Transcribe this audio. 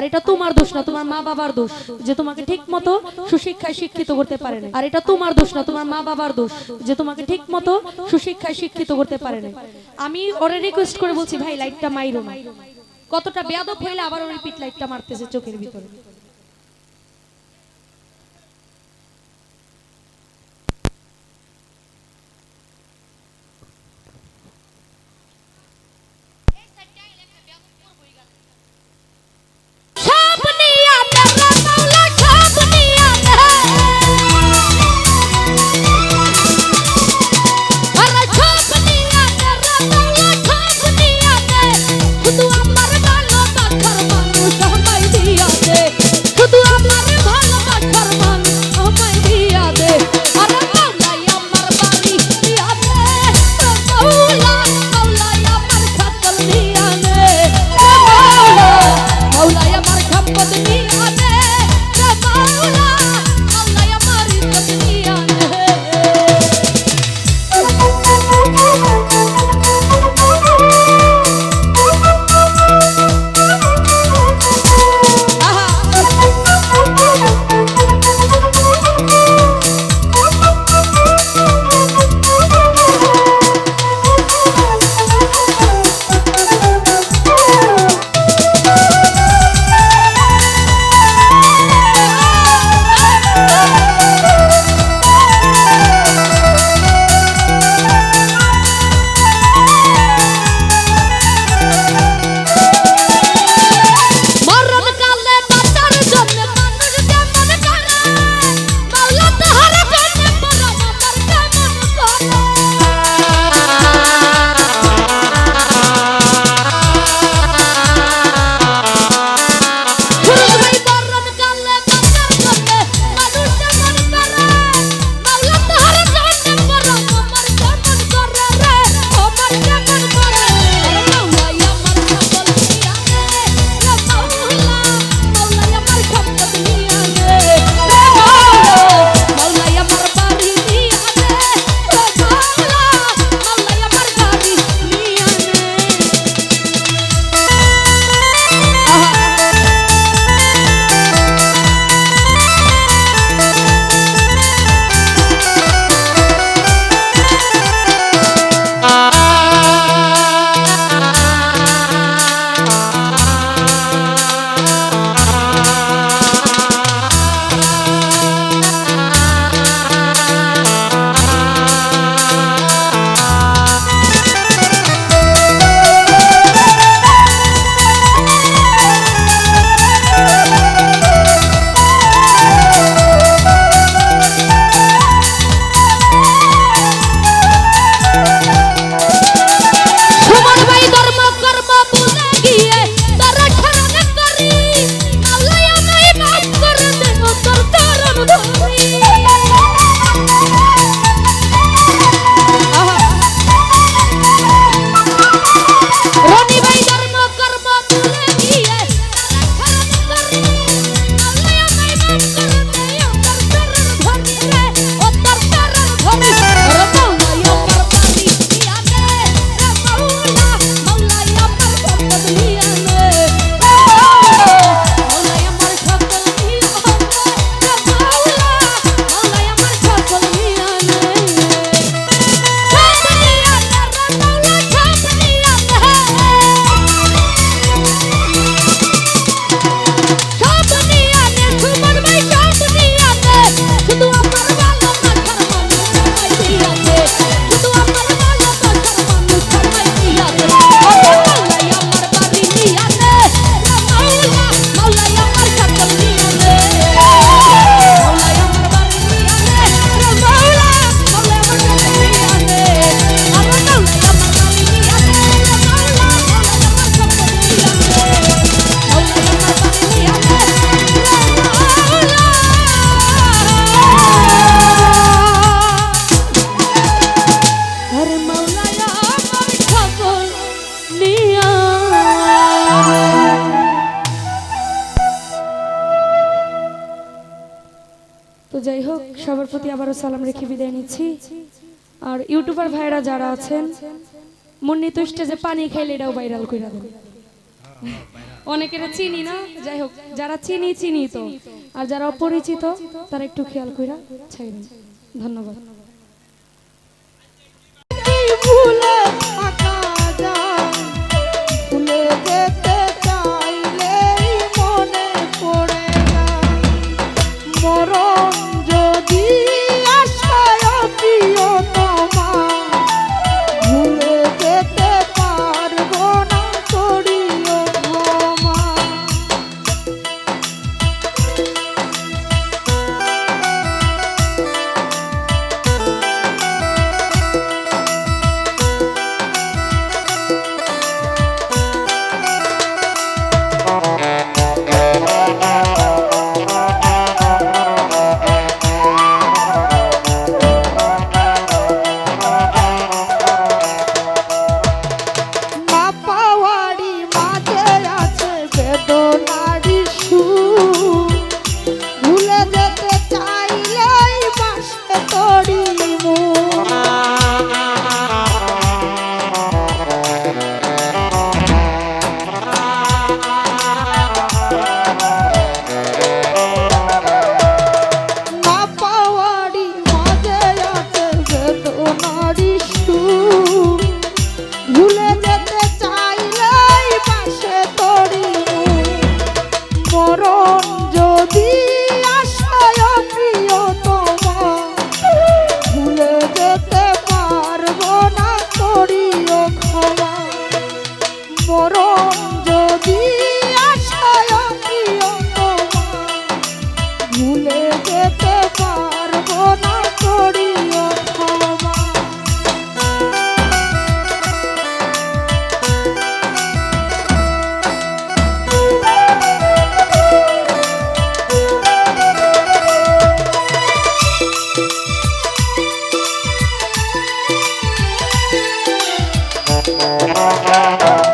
আর এটা তোমার দোষ না, তোমার মা বাবার দোষ যে তোমাকে ঠিক মতো সুশিক্ষায় শিক্ষিত করতে পারে আর এটা তোমার দোষ না, তোমার মা বাবার দোষ যে তোমাকে ঠিক মতো সুশিক্ষায় শিক্ষিত করতে পারে আমি ওরে রিকোয়েস্ট করে বলছি, ভাই লাইটটা মাইরো কতটা বেয়াদব হইলে আবার ওর পিট লাইটটা মারতেছে চোখের ভিতরে। সবার প্রতি আবারও সালাম রেখে বিদায় নিচ্ছি। আর ইউটিউবার ভাইরা যারা আছেন, মুন্নি তো স্টেজে পানি খাইলে এটাও ভাইরাল করে দেন। অনেকেরা চিনি না, যাই হোক, যারা চিনি চিনি তো। আর যারা অপরিচিত, তারা একটু খেয়াল করে ছাইবেন ধন্যবাদ। Música